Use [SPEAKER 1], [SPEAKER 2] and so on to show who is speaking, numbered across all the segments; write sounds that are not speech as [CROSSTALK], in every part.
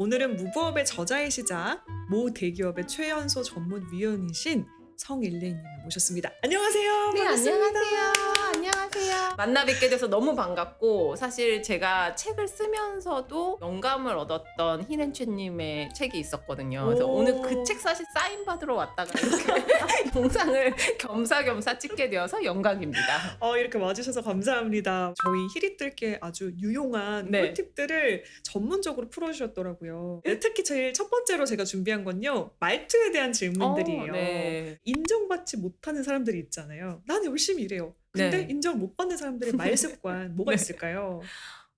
[SPEAKER 1] 오늘은 무부업의 저자이시자 모 대기업의 최연소 전문 위원이신 성일레님 모셨습니다. 안녕하세요.
[SPEAKER 2] 네,
[SPEAKER 1] 반갑습니다.
[SPEAKER 2] 안녕하세요. 안녕하세요. 만나 뵙게 돼서 너무 반갑고 사실 제가 책을 쓰면서도 영감을 얻었던 히렌체님의 책이 있었거든요. 그래서
[SPEAKER 1] 오.
[SPEAKER 2] 오늘 그 책 사실 사인 받으러 왔다가 이렇게 [LAUGHS] 영상을 겸사겸사 찍게 되어서 영광입니다.
[SPEAKER 1] 어, 이렇게 와주셔서 감사합니다. 저희 히리들께 아주 유용한
[SPEAKER 2] 네.
[SPEAKER 1] 꿀팁들을 전문적으로 풀어주셨더라고요. 네, 특히 제일 첫 번째로 제가 준비한 건요. 말투에 대한 질문들이에요.
[SPEAKER 2] 어, 네.
[SPEAKER 1] 인정받지 못하는 사람들이 있잖아요. 난 열심히 일해요. 근데
[SPEAKER 2] 네.
[SPEAKER 1] 인정 못 받는 사람들의 말 습관 [LAUGHS] 뭐가
[SPEAKER 2] 네.
[SPEAKER 1] 있을까요?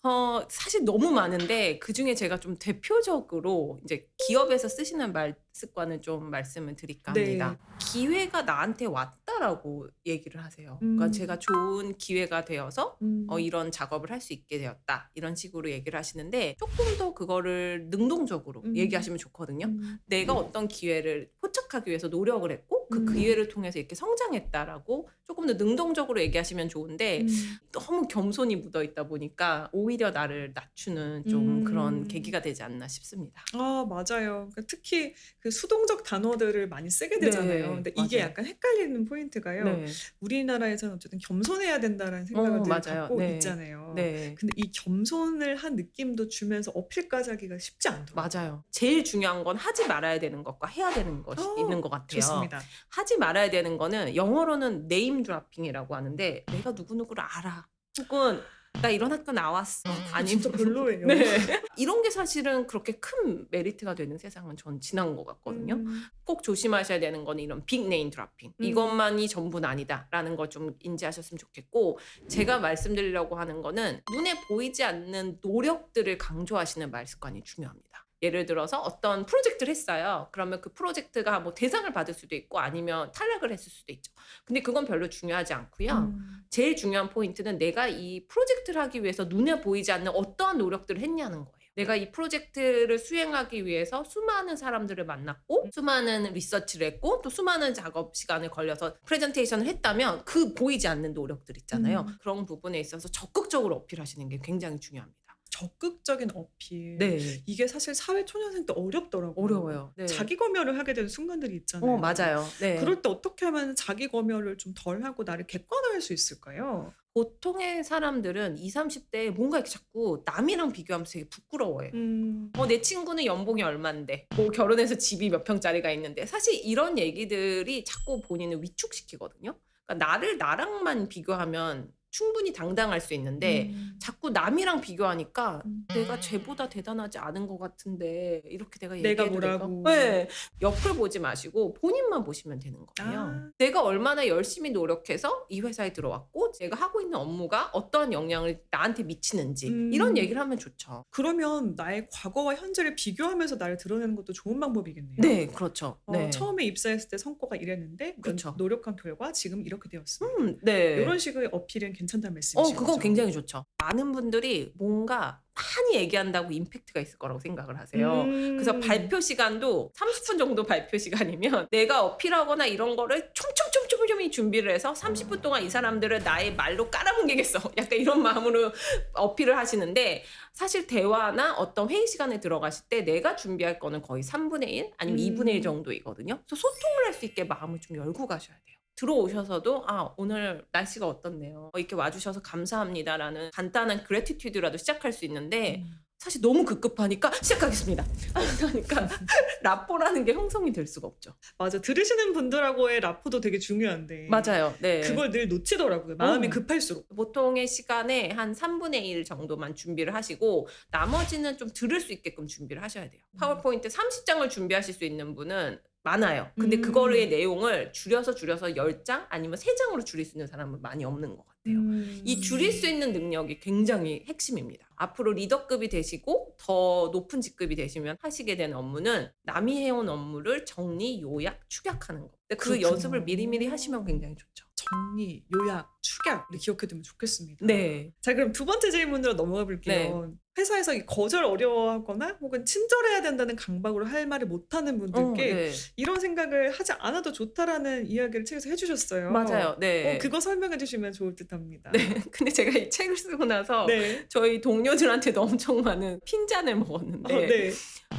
[SPEAKER 2] 어, 사실 너무 많은데 그 중에 제가 좀 대표적으로 이제 기업에서 쓰시는 말 습관을 좀 말씀을 드릴까 합니다.
[SPEAKER 1] 네.
[SPEAKER 2] 기회가 나한테 왔다라고 얘기를 하세요. 그러니까
[SPEAKER 1] 음.
[SPEAKER 2] 제가 좋은 기회가 되어서
[SPEAKER 1] 음.
[SPEAKER 2] 어, 이런 작업을 할 수 있게 되었다. 이런 식으로 얘기를 하시는데 조금 더 그거를 능동적으로
[SPEAKER 1] 음.
[SPEAKER 2] 얘기하시면 좋거든요.
[SPEAKER 1] 음.
[SPEAKER 2] 내가 어떤 기회를 포착하기 위해서 노력을 했고 그
[SPEAKER 1] 음.
[SPEAKER 2] 기회를 통해서 이렇게 성장했다라고 조금 더 능동적으로 얘기하시면 좋은데
[SPEAKER 1] 음.
[SPEAKER 2] 너무 겸손이 묻어 있다 보니까 오히려 나를 낮추는 좀
[SPEAKER 1] 음.
[SPEAKER 2] 그런 계기가 되지 않나 싶습니다.
[SPEAKER 1] 아 맞아요. 그러니까 특히 그 수동적 단어들을 많이 쓰게 되잖아요.
[SPEAKER 2] 네,
[SPEAKER 1] 근데 이게
[SPEAKER 2] 맞아요.
[SPEAKER 1] 약간 헷갈리는 포인트가요.
[SPEAKER 2] 네.
[SPEAKER 1] 우리나라에서는 어쨌든 겸손해야 된다는 생각을
[SPEAKER 2] 어,
[SPEAKER 1] 늘
[SPEAKER 2] 맞아요.
[SPEAKER 1] 갖고
[SPEAKER 2] 네.
[SPEAKER 1] 있잖아요.
[SPEAKER 2] 네.
[SPEAKER 1] 근데 이 겸손을 한 느낌도 주면서 어필까지 하기가 쉽지 않더라고요.
[SPEAKER 2] 맞아요. 제일 중요한 건 하지 말아야 되는 것과 해야 되는 것이
[SPEAKER 1] 어,
[SPEAKER 2] 있는 것 같아요.
[SPEAKER 1] 좋습니다.
[SPEAKER 2] 하지 말아야 되는 거는 영어로는 네임 드라핑이라고 하는데 내가 누구누구를 알아. 혹은 나 이런 학교 나왔어.
[SPEAKER 1] 아 니 진짜 별로예요.
[SPEAKER 2] 네. 이런 게 사실은 그렇게 큰 메리트가 되는 세상은 전 지난 것 같거든요.
[SPEAKER 1] 음,
[SPEAKER 2] 꼭 조심하셔야 되는 거는 이런 빅 네임 드라핑.
[SPEAKER 1] 음.
[SPEAKER 2] 이것만이 전부는 아니다라는 걸 좀 인지하셨으면 좋겠고 제가 말씀드리려고 하는 거는 눈에 보이지 않는 노력들을 강조하시는 말 습관이 중요합니다. 예를 들어서 어떤 프로젝트를 했어요. 그러면 그 프로젝트가 뭐 대상을 받을 수도 있고 아니면 탈락을 했을 수도 있죠. 근데 그건 별로 중요하지 않고요.
[SPEAKER 1] 음.
[SPEAKER 2] 제일 중요한 포인트는 내가 이 프로젝트를 하기 위해서 눈에 보이지 않는 어떠한 노력들을 했냐는 거예요. 내가 이 프로젝트를 수행하기 위해서 수많은 사람들을 만났고 수많은 리서치를 했고 또 수많은 작업 시간을 걸려서 프레젠테이션을 했다면 그 보이지 않는 노력들 있잖아요.
[SPEAKER 1] 음.
[SPEAKER 2] 그런 부분에 있어서 적극적으로 어필하시는 게 굉장히 중요합니다.
[SPEAKER 1] 적극적인 어필.
[SPEAKER 2] 네.
[SPEAKER 1] 이게 사실 사회 초년생 때 어렵더라고요.
[SPEAKER 2] 어려워요. 네.
[SPEAKER 1] 자기 검열을 하게 되는 순간들이 있잖아요.
[SPEAKER 2] 어, 맞아요. 네.
[SPEAKER 1] 그럴 때 어떻게 하면 자기 검열을 좀 덜 하고 나를 객관화할 수 있을까요?
[SPEAKER 2] 보통의 사람들은 20, 30대에 뭔가 이렇게 자꾸 남이랑 비교하면서 되게 부끄러워해요.
[SPEAKER 1] 음.
[SPEAKER 2] 어, 내 친구는 연봉이 얼만데, 뭐 결혼해서 집이 몇 평짜리가 있는데, 사실 이런 얘기들이 자꾸 본인을 위축시키거든요. 그러니까 나를 나랑만 비교하면 충분히 당당할 수 있는데,
[SPEAKER 1] 음.
[SPEAKER 2] 자꾸 남이랑 비교하니까
[SPEAKER 1] 음.
[SPEAKER 2] 내가 쟤보다 대단하지 않은 것 같은데, 이렇게 내가
[SPEAKER 1] 내가
[SPEAKER 2] 얘기해도?
[SPEAKER 1] 뭐라고.
[SPEAKER 2] 네. 옆을 보지 마시고 본인만 보시면 되는 거예요.
[SPEAKER 1] 아.
[SPEAKER 2] 내가 얼마나 열심히 노력해서 이 회사에 들어왔고, 제가 하고 있는 업무가 어떠한 영향을 나한테 미치는지,
[SPEAKER 1] 음.
[SPEAKER 2] 이런 얘기를 하면 좋죠.
[SPEAKER 1] 그러면 나의 과거와 현재를 비교하면서 나를 드러내는 것도 좋은 방법이겠네요.
[SPEAKER 2] 네, 그렇죠.
[SPEAKER 1] 어,
[SPEAKER 2] 네.
[SPEAKER 1] 처음에 입사했을 때 성과가 이랬는데 그
[SPEAKER 2] 그쵸.
[SPEAKER 1] 노력한 결과 지금 이렇게 되었습니다.
[SPEAKER 2] 음, 네.
[SPEAKER 1] 이런 식의 어필은 괜찮다는
[SPEAKER 2] 어,
[SPEAKER 1] 말씀이시죠?
[SPEAKER 2] 그건 굉장히 좋죠. 많은 분들이 뭔가 많이 얘기한다고 임팩트가 있을 거라고 생각을 하세요.
[SPEAKER 1] 음.
[SPEAKER 2] 그래서 발표 시간도 30분 정도 발표 시간이면 [LAUGHS] 내가 어필하거나 이런 거를 촘촘촘촘촘히 준비를 해서 30분 동안 이 사람들을 나의 말로 깔아뭉개겠어. [LAUGHS] 약간 이런 마음으로 어필을 하시는데 사실 대화나 어떤 회의 시간에 들어가실 때 내가 준비할 거는 거의 3분의 1 아니면
[SPEAKER 1] 음.
[SPEAKER 2] 2분의 1 정도이거든요. 그래서 소통을 할 수 있게 마음을 좀 열고 가셔야 돼요. 들어오셔서도 아 오늘 날씨가 어떻네요. 어, 이렇게 와주셔서 감사합니다라는 간단한 그래티튜드라도 시작할 수 있는데
[SPEAKER 1] 음.
[SPEAKER 2] 사실 너무 급급하니까 시작하겠습니다. [LAUGHS] 그러니까 [LAUGHS] 라포라는 게 형성이 될 수가 없죠.
[SPEAKER 1] 맞아 들으시는 분들하고의 라포도 되게 중요한데
[SPEAKER 2] 맞아요. 네.
[SPEAKER 1] 그걸 늘 놓치더라고요. 마음이
[SPEAKER 2] 어.
[SPEAKER 1] 급할수록.
[SPEAKER 2] 보통의 시간에 한 3분의 1 정도만 준비를 하시고 나머지는 좀 들을 수 있게끔 준비를 하셔야 돼요.
[SPEAKER 1] 음.
[SPEAKER 2] 파워포인트 30장을 준비하실 수 있는 분은 많아요. 근데
[SPEAKER 1] 음.
[SPEAKER 2] 그거의 내용을 줄여서 줄여서 10장 아니면 3장으로 줄일 수 있는 사람은 많이 없는 것 같아요.
[SPEAKER 1] 음.
[SPEAKER 2] 이 줄일 수 있는 능력이 굉장히 핵심입니다. 앞으로 리더급이 되시고 더 높은 직급이 되시면 하시게 되는 업무는 남이 해온 업무를 정리, 요약, 축약하는 거. 근데 그
[SPEAKER 1] 그렇구나.
[SPEAKER 2] 연습을 미리미리 하시면 굉장히 좋죠.
[SPEAKER 1] 정리, 요약, 축약을 기억해두면 좋겠습니다.
[SPEAKER 2] 네.
[SPEAKER 1] 자 그럼 두 번째 질문으로 넘어가 볼게요. 회사에서 이 거절 어려워하거나 혹은 친절해야 된다는 강박으로 할 말을 못하는 분들께
[SPEAKER 2] 어, 네.
[SPEAKER 1] 이런 생각을 하지 않아도 좋다라는 이야기를 책에서 해주셨어요.
[SPEAKER 2] 맞아요. 네.
[SPEAKER 1] 어, 그거 설명해 주시면 좋을 듯합니다.
[SPEAKER 2] 네. [LAUGHS] 근데 제가 이 책을 쓰고 나서
[SPEAKER 1] 네.
[SPEAKER 2] 저희 동료들한테도 엄청 많은 핀잔을 먹었는데
[SPEAKER 1] 어, 네.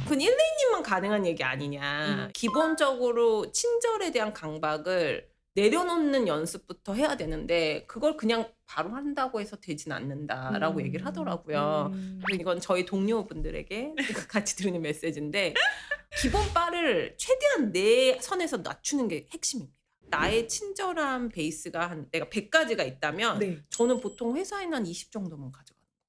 [SPEAKER 2] 그건 일레이님만 가능한 얘기 아니냐.
[SPEAKER 1] 음.
[SPEAKER 2] 기본적으로 친절에 대한 강박을 내려놓는 연습부터 해야 되는데 그걸 그냥 바로 한다고 해서 되진 않는다라고
[SPEAKER 1] 음.
[SPEAKER 2] 얘기를 하더라고요.
[SPEAKER 1] 음.
[SPEAKER 2] 그리고 이건 저희 동료분들에게 [LAUGHS] 같이 드리는 메시지인데 기본 바를 최대한 내 선에서 낮추는 게 핵심입니다. 나의 친절한 베이스가 한 내가 100가지가 있다면
[SPEAKER 1] 네.
[SPEAKER 2] 저는 보통 회사에는 한 20 정도만 가져가는 거예요.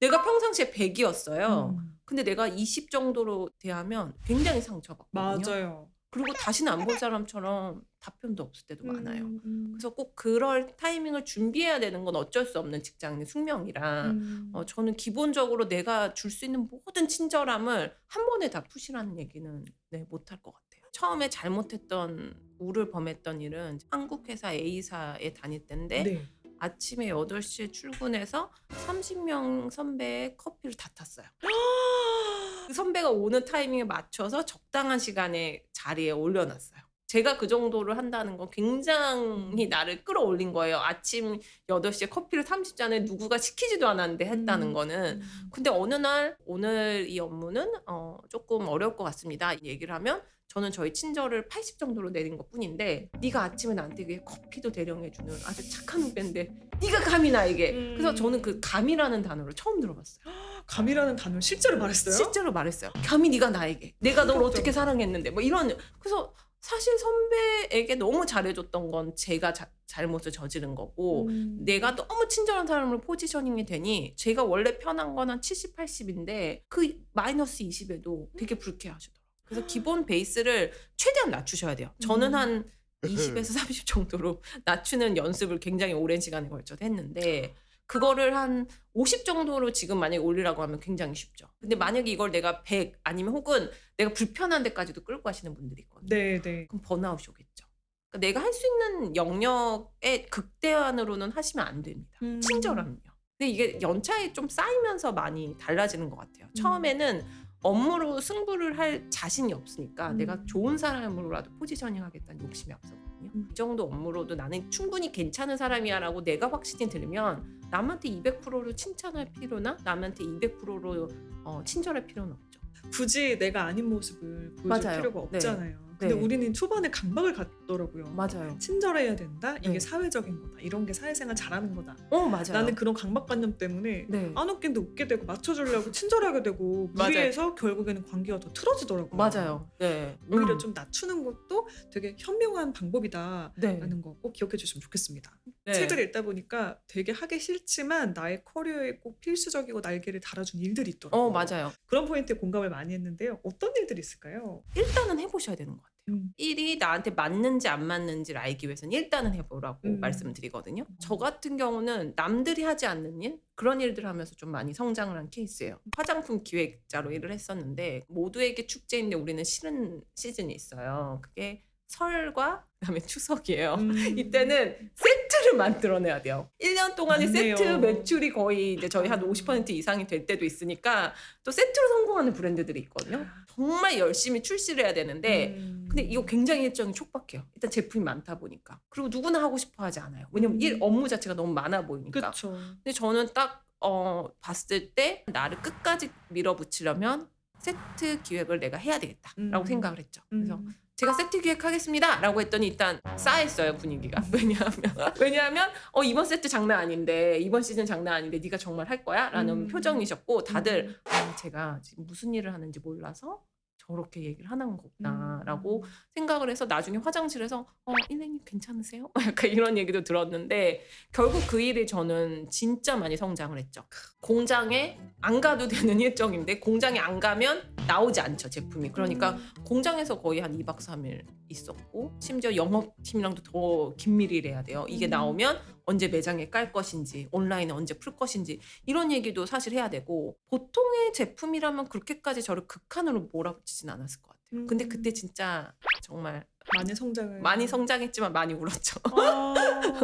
[SPEAKER 2] 내가 평상시에 100이었어요.
[SPEAKER 1] 음.
[SPEAKER 2] 근데 내가 20 정도로 대하면 굉장히 상처받거든요.
[SPEAKER 1] 맞아요.
[SPEAKER 2] 그리고 다시는 안 볼 사람처럼 답변도 없을 때도 많아요.
[SPEAKER 1] 음, 음.
[SPEAKER 2] 그래서 꼭 그럴 타이밍을 준비해야 되는 건 어쩔 수 없는 직장인 숙명이라
[SPEAKER 1] 음.
[SPEAKER 2] 어, 저는 기본적으로 내가 줄 수 있는 모든 친절함을 한 번에 다 푸시라는 얘기는 네, 못할 것 같아요. 처음에 잘못했던 우를 범했던 일은 한국 회사 A사에 다닐 때인데
[SPEAKER 1] 네.
[SPEAKER 2] 아침에 8시에 출근해서 30명 선배의 커피를 다 탔어요. [GASPS] 그 선배가 오는 타이밍에 맞춰서 적당한 시간에 자리에 올려놨어요. 제가 그 정도를 한다는 건 굉장히 나를 끌어올린 거예요. 아침 8시에 커피를 30잔을 누구가 시키지도 않았는데 했다는
[SPEAKER 1] 음.
[SPEAKER 2] 거는.
[SPEAKER 1] 음.
[SPEAKER 2] 근데 어느 날 오늘 이 업무는 어, 조금 어려울 것 같습니다. 이 얘기를 하면 저는 저희 친절을 80 정도로 내린 것 뿐인데 네가 아침에 나한테 그 커피도 대령해주는 아주 착한 후배인데 네가 감히 나에게
[SPEAKER 1] 음.
[SPEAKER 2] 그래서 저는 그 감이라는 단어를 처음 들어봤어요. [GASPS]
[SPEAKER 1] 감이라는 단어를 실제로 말했어요?
[SPEAKER 2] 실제로 말했어요. 감히 네가 나에게 내가 널. 어떻게 사랑했는데 뭐 이런 그래서 사실 선배에게 너무 잘해줬던 건 제가 자- 잘못을 저지른 거고
[SPEAKER 1] 음.
[SPEAKER 2] 내가 너무 친절한 사람으로 포지셔닝이 되니 제가 원래 편한 건 한 70, 80인데 그 마이너스 20에도 되게 불쾌하시더라고요. 그래서 기본 베이스를 최대한 낮추셔야 돼요. 저는
[SPEAKER 1] 음.
[SPEAKER 2] 한 20에서 30 정도로 [LAUGHS] 낮추는 연습을 굉장히 오랜 시간에 걸쳐서 했는데 그거를 한 50 정도로 지금 만약에 올리라고 하면 굉장히 쉽죠. 근데 만약에 이걸 내가 100 아니면 혹은 내가 불편한 데까지도 끌고 가시는 분들이 있거든요.
[SPEAKER 1] 네, 네.
[SPEAKER 2] 그럼 번아웃이 오겠죠. 그러니까 내가 할 수 있는 영역의 극대화으로는 하시면 안 됩니다.
[SPEAKER 1] 음.
[SPEAKER 2] 친절함요. 근데 이게 연차에 좀 쌓이면서 많이 달라지는 것 같아요.
[SPEAKER 1] 음.
[SPEAKER 2] 처음에는 업무로 승부를 할 자신이 없으니까
[SPEAKER 1] 음.
[SPEAKER 2] 내가 좋은 사람으로라도 포지셔닝 하겠다는 욕심이 앞서 거든요.
[SPEAKER 1] 음.
[SPEAKER 2] 이 정도 업무로도 나는 충분히 괜찮은 사람이야라고 내가 확신이 들면 남한테 200%로 칭찬할 필요나 남한테 200%로 어, 친절할 필요는 없죠.
[SPEAKER 1] 굳이 내가 아닌 모습을 보여줄
[SPEAKER 2] 맞아요.
[SPEAKER 1] 필요가
[SPEAKER 2] 네.
[SPEAKER 1] 없잖아요. 근데
[SPEAKER 2] 네.
[SPEAKER 1] 우리는 초반에 강박을 갖더라고요.
[SPEAKER 2] 맞아요.
[SPEAKER 1] 친절해야 된다. 이게
[SPEAKER 2] 네.
[SPEAKER 1] 사회적인 거다. 이런 게 사회생활 잘하는 거다.
[SPEAKER 2] 어 맞아요.
[SPEAKER 1] 나는 그런 강박관념 때문에
[SPEAKER 2] 네.
[SPEAKER 1] 안 웃긴데 웃게 되고 맞춰주려고 [LAUGHS] 친절하게 되고. 무리해서 결국에는 관계가 더 틀어지더라고요.
[SPEAKER 2] 맞아요. 네.
[SPEAKER 1] 오히려
[SPEAKER 2] 음.
[SPEAKER 1] 좀 낮추는 것도 되게 현명한 방법이다라는
[SPEAKER 2] 네.
[SPEAKER 1] 거꼭 기억해 주시면 좋겠습니다.
[SPEAKER 2] 네.
[SPEAKER 1] 책을 읽다 보니까 되게 하기 싫지만 나의 커리어에 꼭 필수적이고 날개를 달아준 일들이 있더라고요.
[SPEAKER 2] 어 맞아요.
[SPEAKER 1] 그런 포인트에 공감을 많이 했는데요. 어떤 일들이 있을까요?
[SPEAKER 2] 일단은 해보셔야 되는 것 같아요.
[SPEAKER 1] 음.
[SPEAKER 2] 일이 나한테 맞는지 안 맞는지를 알기 위해서는 일단은 해보라고
[SPEAKER 1] 음.
[SPEAKER 2] 말씀드리거든요. 저 같은 경우는 남들이 하지 않는 일 그런 일들 하면서 좀 많이 성장을 한 케이스예요. 화장품 기획자로 일을 했었는데 모두에게 축제인데 우리는 싫은 시즌이 있어요. 그게 설과 그다음에 추석이에요.
[SPEAKER 1] 음.
[SPEAKER 2] 이때는 세트를 만들어내야 돼요. 1년 동안의
[SPEAKER 1] 맞네요.
[SPEAKER 2] 세트 매출이 거의 이제 저희 한 50% 이상이 될 때도 있으니까 또 세트로 성공하는 브랜드들이 있거든요. 정말 열심히 출시를 해야 되는데
[SPEAKER 1] 음.
[SPEAKER 2] 근데 이거 굉장히 일정이 촉박해요. 일단 제품이 많다 보니까. 그리고 누구나 하고 싶어 하지 않아요. 왜냐면
[SPEAKER 1] 음.
[SPEAKER 2] 일 업무 자체가 너무 많아 보이니까.
[SPEAKER 1] 그쵸.
[SPEAKER 2] 근데 저는 딱 어, 봤을 때 나를 끝까지 밀어붙이려면 세트 기획을 내가 해야 되겠다라고
[SPEAKER 1] 음.
[SPEAKER 2] 생각을 했죠. 그래서
[SPEAKER 1] 음.
[SPEAKER 2] 제가 세트 기획하겠습니다라고 했더니 일단 싸했어요 분위기가 [LAUGHS] 왜냐하면 왜냐하면 어 이번 세트 장난 아닌데 이번 시즌 장난 아닌데 네가 정말 할 거야라는
[SPEAKER 1] 음.
[SPEAKER 2] 표정이셨고 다들 아, 제가 지금 무슨 일을 하는지 몰라서 저렇게 얘기를 하는 거구나라고
[SPEAKER 1] 음.
[SPEAKER 2] 생각을 해서 나중에 화장실에서 어 일레님 괜찮으세요? [LAUGHS] 약간 이런 얘기도 들었는데 결국 그 일이 저는 진짜 많이 성장을 했죠. 공장에 안 가도 되는 [LAUGHS] 일정인데 공장에 안 가면 나오지 않죠 제품이. 그러니까
[SPEAKER 1] 음.
[SPEAKER 2] 공장에서 거의 한 2박 3일 있었고 심지어 영업팀이랑도 더 긴밀히 일해야 돼요. 이게
[SPEAKER 1] 음.
[SPEAKER 2] 나오면 언제 매장에 깔 것인지 온라인에 언제 풀 것인지 이런 얘기도 사실 해야 되고 보통의 제품이라면 그렇게까지 저를 극한으로 몰아붙이진 않았을 것 같아요. 근데
[SPEAKER 1] 음.
[SPEAKER 2] 그때 진짜 정말
[SPEAKER 1] 많이 성장을
[SPEAKER 2] 많이 성장했지만 많이 울었죠.
[SPEAKER 1] 아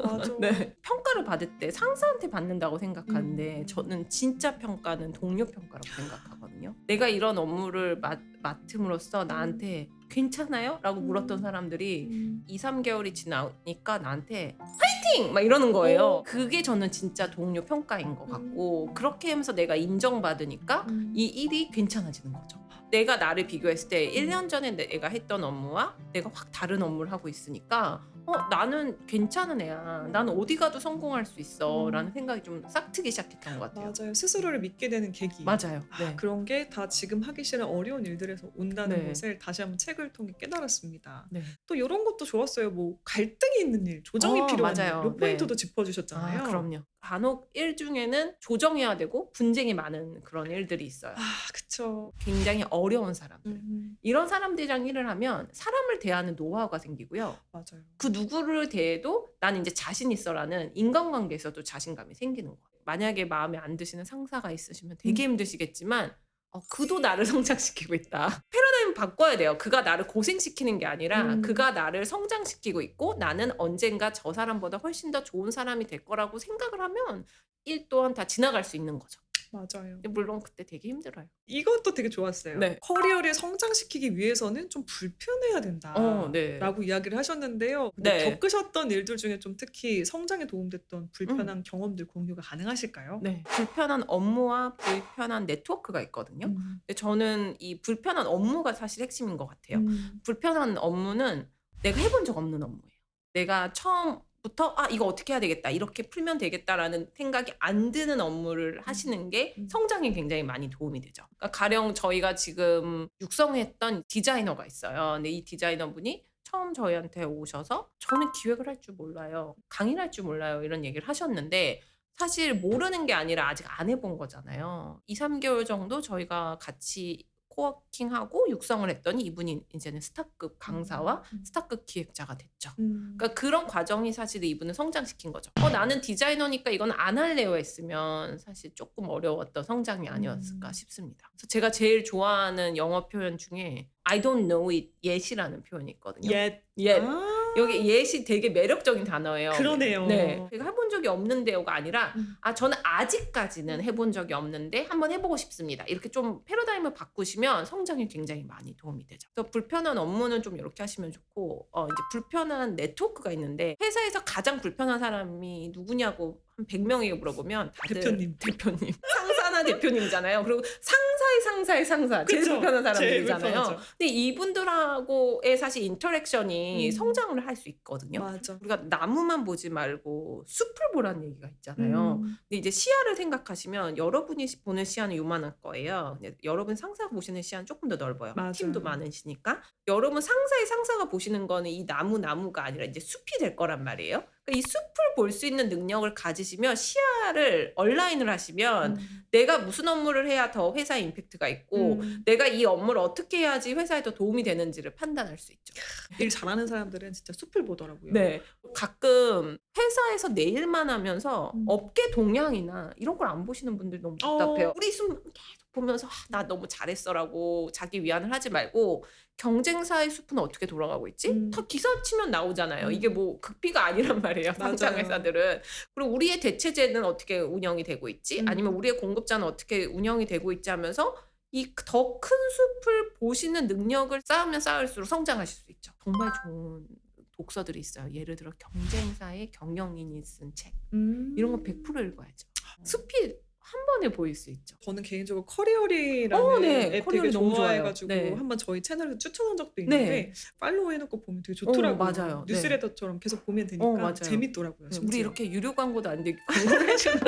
[SPEAKER 1] 맞아. [LAUGHS]
[SPEAKER 2] 네. 평가를 받을 때 상사한테 받는다고 생각하는데
[SPEAKER 1] 음.
[SPEAKER 2] 저는 진짜 평가는 동료 평가라고 생각하거든요. 내가 이런 업무를 맡, 맡음으로써 나한테 괜찮아요? 라고 물었던
[SPEAKER 1] 음.
[SPEAKER 2] 사람들이
[SPEAKER 1] 음.
[SPEAKER 2] 2, 3개월이 지나니까 나한테 화이팅! 막 이러는 거예요.
[SPEAKER 1] 오.
[SPEAKER 2] 그게 저는 진짜 동료 평가인 것 같고
[SPEAKER 1] 음.
[SPEAKER 2] 그렇게 하면서 내가 인정받으니까
[SPEAKER 1] 음.
[SPEAKER 2] 이 일이 괜찮아지는 거죠. 내가 나를 비교했을 때 1년 전에 내가 했던 업무와 내가 확 다른 업무를 하고 있으니까 어 나는 괜찮은 애야. 나는 어디 가도 성공할 수 있어.
[SPEAKER 1] 음.
[SPEAKER 2] 라는 생각이 좀 싹 트기 시작했던 것 같아요.
[SPEAKER 1] 맞아요. 스스로를 믿게 되는 계기.
[SPEAKER 2] 맞아요.
[SPEAKER 1] 아,
[SPEAKER 2] 네.
[SPEAKER 1] 그런 게 다 지금 하기 싫은 어려운 일들에서 온다는
[SPEAKER 2] 네.
[SPEAKER 1] 것을 다시 한번 책을 통해 깨달았습니다.
[SPEAKER 2] 네.
[SPEAKER 1] 또 이런 것도 좋았어요. 뭐 갈등이 있는 일, 조정이
[SPEAKER 2] 어,
[SPEAKER 1] 필요한
[SPEAKER 2] 맞아요.
[SPEAKER 1] 일, 이 포인트도
[SPEAKER 2] 네.
[SPEAKER 1] 짚어주셨잖아요.
[SPEAKER 2] 아, 그럼요. 간혹 일 중에는 조정해야 되고 분쟁이 많은 그런 일들이 있어요.
[SPEAKER 1] 아, 그쵸.
[SPEAKER 2] 굉장히 어려운 사람들.
[SPEAKER 1] 음,
[SPEAKER 2] 이런 사람들이랑 일을 하면 사람을 대하는 노하우가 생기고요.
[SPEAKER 1] 맞아요.
[SPEAKER 2] 그 누구를 대해도 난 이제 자신 있어라는 인간관계에서도 자신감이 생기는 거예요. 만약에 마음에 안 드시는 상사가 있으시면 되게
[SPEAKER 1] 음.
[SPEAKER 2] 힘드시겠지만 어, 그도 나를 [LAUGHS] 성장시키고 있다. 패러다임 바꿔야 돼요. 그가 나를 고생시키는 게 아니라
[SPEAKER 1] 음.
[SPEAKER 2] 그가 나를 성장시키고 있고 나는 언젠가 저 사람보다 훨씬 더 좋은 사람이 될 거라고 생각을 하면 일 또한 다 지나갈 수 있는 거죠.
[SPEAKER 1] 맞아요.
[SPEAKER 2] 근데 물론 그때 되게 힘들어요.
[SPEAKER 1] 이것도 되게 좋았어요.
[SPEAKER 2] 네.
[SPEAKER 1] 커리어를 성장시키기 위해서는 좀 불편해야 된다.
[SPEAKER 2] 어, 네.
[SPEAKER 1] 라고 이야기를 하셨는데요. 근데
[SPEAKER 2] 네.
[SPEAKER 1] 겪으셨던 일들 중에 좀 특히 성장에 도움됐던 불편한 경험들 공유가 가능하실까요?
[SPEAKER 2] 음. 네. 불편한 업무와 불편한 네트워크가 있거든요.
[SPEAKER 1] 음.
[SPEAKER 2] 근데 저는 이 불편한 업무가 사실 핵심인 것 같아요.
[SPEAKER 1] 음.
[SPEAKER 2] 불편한 업무는 내가 해본 적 없는 업무예요. 내가 처음 부터 아 이거 어떻게 해야 되겠다 이렇게 풀면 되겠다라는 생각이 안 드는 업무를 하시는 게
[SPEAKER 1] 음.
[SPEAKER 2] 성장에 굉장히 많이 도움이 되죠. 그러니까 가령 저희가 지금 육성했던 디자이너가 있어요. 근데 이 디자이너분이 처음 저희한테 오셔서 저는 기획을 할 줄 몰라요. 강의를 할 줄 몰라요. 이런 얘기를 하셨는데 사실 모르는 게 아니라 아직 안 해본 거잖아요. 2, 3개월 정도 저희가 같이 코워킹하고 육성을 했더니 이분이 이제는 스타급 강사와
[SPEAKER 1] 음.
[SPEAKER 2] 스타급 기획자가 됐죠.
[SPEAKER 1] 음.
[SPEAKER 2] 그러니까 그런 과정이 사실 이분을 성장시킨 거죠. 어, 나는 디자이너니까 이건 안 할래요 했으면 사실 조금 어려웠던 성장이 아니었을까
[SPEAKER 1] 음.
[SPEAKER 2] 싶습니다. 그래서 제가 제일 좋아하는 영어 표현 중에 I don't know it yet이라는 표현이 있거든요.
[SPEAKER 1] 옛.
[SPEAKER 2] yet.
[SPEAKER 1] 아.
[SPEAKER 2] 여기 yet이 되게 매력적인 단어예요.
[SPEAKER 1] 그러네요.
[SPEAKER 2] 네. 제가 해본 적이 없는데요가 아니라
[SPEAKER 1] 음.
[SPEAKER 2] 아 저는 아직까지는 해본 적이 없는데 한번 해보고 싶습니다. 이렇게 좀 패러다임을 바꾸시면 성장에 굉장히 많이 도움이 되죠. 그래서 불편한 업무는 좀 이렇게 하시면 좋고 어, 이제 불편한 네트워크가 있는데 회사에서 가장 불편한 사람이 누구냐고 한 100명에게 물어보면 다들
[SPEAKER 1] 대표님.
[SPEAKER 2] 대표님 상사 [LAUGHS] 나 대표님이잖아요. 그리고 상사의 상사의 상사 제일
[SPEAKER 1] 그쵸?
[SPEAKER 2] 불편한
[SPEAKER 1] 제일
[SPEAKER 2] 사람들이잖아요.
[SPEAKER 1] 불편하죠.
[SPEAKER 2] 근데 이분들하고의 사실 인터랙션이
[SPEAKER 1] 음.
[SPEAKER 2] 성장을 할 수 있거든요.
[SPEAKER 1] 맞아.
[SPEAKER 2] 우리가 나무만 보지 말고 숲을 보라는 얘기가 있잖아요.
[SPEAKER 1] 음.
[SPEAKER 2] 근데 이제 시야를 생각하시면 여러분이 시- 보는 시야는 요만할 거예요. 여러분 상사가 보시는 시야는 조금 더 넓어요.
[SPEAKER 1] 맞아요.
[SPEAKER 2] 팀도 많으시니까. 여러분 상사의 상사가 보시는 거는 이 나무 나무가 아니라 이제 숲이 될 거란 말이에요. 이 숲을 볼 수 있는 능력을 가지시면 시야를 얼라인을 하시면
[SPEAKER 1] 음.
[SPEAKER 2] 내가 무슨 업무를 해야 더 회사에 임팩트가 있고
[SPEAKER 1] 음.
[SPEAKER 2] 내가 이 업무를 어떻게 해야지 회사에 더 도움이 되는지를 판단할 수 있죠.
[SPEAKER 1] 일 잘하는 사람들은 진짜 숲을 보더라고요.
[SPEAKER 2] 네. 가끔 회사에서 내 일만 하면서
[SPEAKER 1] 음.
[SPEAKER 2] 업계 동향이나 이런 걸 안 보시는 분들이 너무
[SPEAKER 1] 어.
[SPEAKER 2] 답답해요. 우리 숨 계속 보면서 아, 나 너무 잘했어라고 자기 위안을 하지 말고 경쟁사의 숲은 어떻게 돌아가고 있지?
[SPEAKER 1] 음.
[SPEAKER 2] 다 기사 치면 나오잖아요.
[SPEAKER 1] 음.
[SPEAKER 2] 이게 뭐 극비가 아니란 말이에요. 상장 회사들은. 그리고 우리의 대체제는 어떻게 운영이 되고 있지?
[SPEAKER 1] 음.
[SPEAKER 2] 아니면 우리의 공급자는 어떻게 운영이 되고 있지 하면서 이 더 큰 숲을 보시는 능력을 쌓으면 쌓을수록 성장하실 수 있죠. 정말 좋은 독서들이 있어요. 예를 들어 경쟁사의 경영인이 쓴 책.
[SPEAKER 1] 음.
[SPEAKER 2] 이런 거100% 읽어야죠. 숲이 한 번에 보일 수 있죠.
[SPEAKER 1] 저는 개인적으로 커리어리라는
[SPEAKER 2] 어, 네.
[SPEAKER 1] 앱
[SPEAKER 2] 커리어리
[SPEAKER 1] 되게
[SPEAKER 2] 너무.
[SPEAKER 1] 좋아해가지고
[SPEAKER 2] 네.
[SPEAKER 1] 한번 저희 채널에서 추천한 적도 있는데
[SPEAKER 2] 네.
[SPEAKER 1] 팔로우 해놓고 보면 되게 좋더라고요.
[SPEAKER 2] 어, 맞아요. 네.
[SPEAKER 1] 뉴스레터처럼 계속 보면 되니까
[SPEAKER 2] 어, 맞아요.
[SPEAKER 1] 재밌더라고요.
[SPEAKER 2] 우리
[SPEAKER 1] 심지어.
[SPEAKER 2] 이렇게 유료 광고도 안 되게 광고를 해주는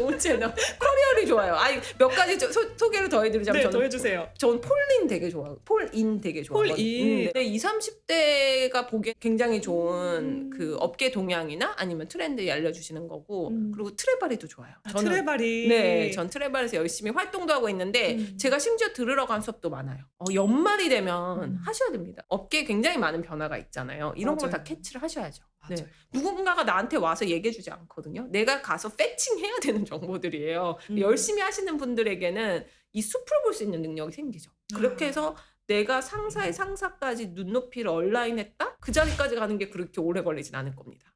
[SPEAKER 2] 좋은 채널. 커리어리 좋아요. 아니 몇 가지 저- 소, 소개를 더 해드리자면
[SPEAKER 1] 네,
[SPEAKER 2] 저는
[SPEAKER 1] 더 해주세요.
[SPEAKER 2] 전 폴린 되게 좋아요. 폴인 되게 좋아요.
[SPEAKER 1] 폴인.
[SPEAKER 2] 근데 20, 30대가 보기에 굉장히 좋은
[SPEAKER 1] 음.
[SPEAKER 2] 그 업계 동향이나 아니면 트렌드 알려주시는 거고
[SPEAKER 1] 음.
[SPEAKER 2] 그리고 트레바리도 좋아요.
[SPEAKER 1] 아, 트레바리.
[SPEAKER 2] 네, 전 트레바리에서 열심히 활동도 하고 있는데
[SPEAKER 1] 음.
[SPEAKER 2] 제가 심지어 들으러 간 수업도 많아요. 어, 연말이 되면
[SPEAKER 1] 음.
[SPEAKER 2] 하셔야 됩니다. 업계에 굉장히 많은 변화가 있잖아요. 이런 걸 다. 캐치를 하셔야죠.
[SPEAKER 1] 맞아요.
[SPEAKER 2] 네. 누군가가 나한테 와서 얘기해주지 않거든요. 내가 가서 패칭해야 되는 정보들이에요.
[SPEAKER 1] 음.
[SPEAKER 2] 열심히 하시는 분들에게는 이 숲을 볼 수 있는 능력이 생기죠. 그렇게
[SPEAKER 1] 아.
[SPEAKER 2] 해서 내가 상사의 상사까지 눈높이를 얼라인했다? 그 자리까지 가는 게 그렇게 오래 걸리진 않을 겁니다.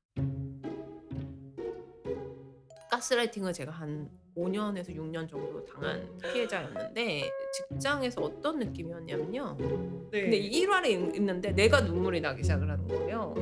[SPEAKER 2] 가스라이팅을 제가 한 5년에서 6년 정도 당한 피해자였는데 직장에서 어떤 느낌이었냐면요.
[SPEAKER 1] 네.
[SPEAKER 2] 근데 이 일화를 읽- 읽는데 내가 눈물이 나기 시작을 하는 거예요.